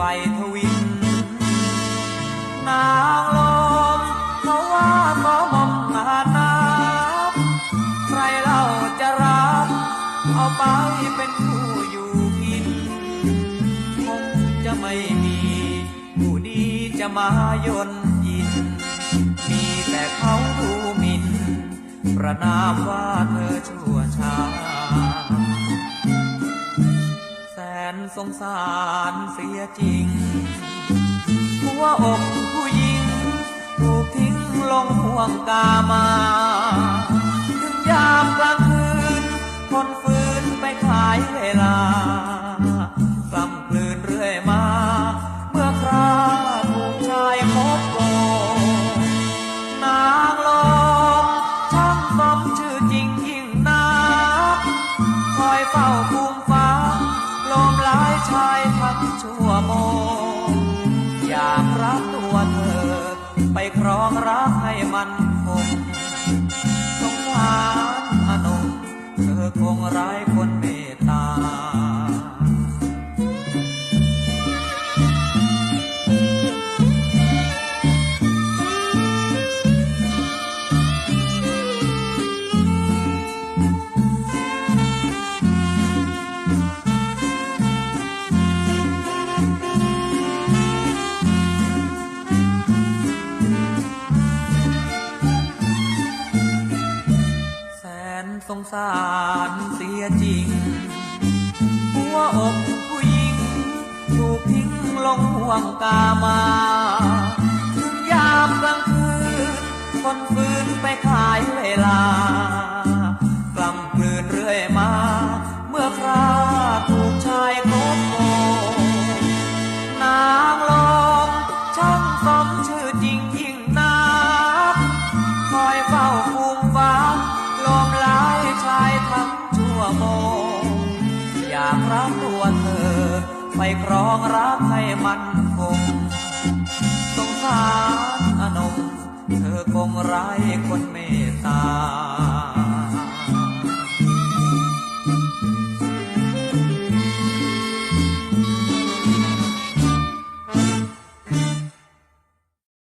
ไฟทวิน นางลมเขาว่าขอมอมหาน้ำใครเล่าจะรับเอาไปเป็นผู้อยู่กิน คงจะไม่มี ผู้ดีจะมายนยิน มีแต่เขาดูหมินประนามว่าเธอชั่วช้า สงสารเสียจริง หัวอกผู้หญิง ถูกทิ้งลงห่วงกามา ถึงยามกลางคืน คนฝืนไปขายเวลากล่ำกลืนเรื่อยมา เมื่อคราถูกชายพบโกงนางลมช่างสมชื่อจริงยิ่งนักคอยเฝ้าคุมฟ้า ชายทั้งชั่วโมง อยากรักตัวเธอ ไปครองรักให้มัน สงสารเสียจริง หัวอกผู้หญิง ถูกทิ้งลงห่วงกามาถึงยามกลางคืนคนฟืนไปขายเวลากล่ำกลืนเรื่อยมา เมื่อคราถูกชายโกโกงนางลมช่างสมชื่อจริงยิ่งนัก รักตัวเธอ ไปครองรักให้มันคงสงสารอนงเธอคงไร้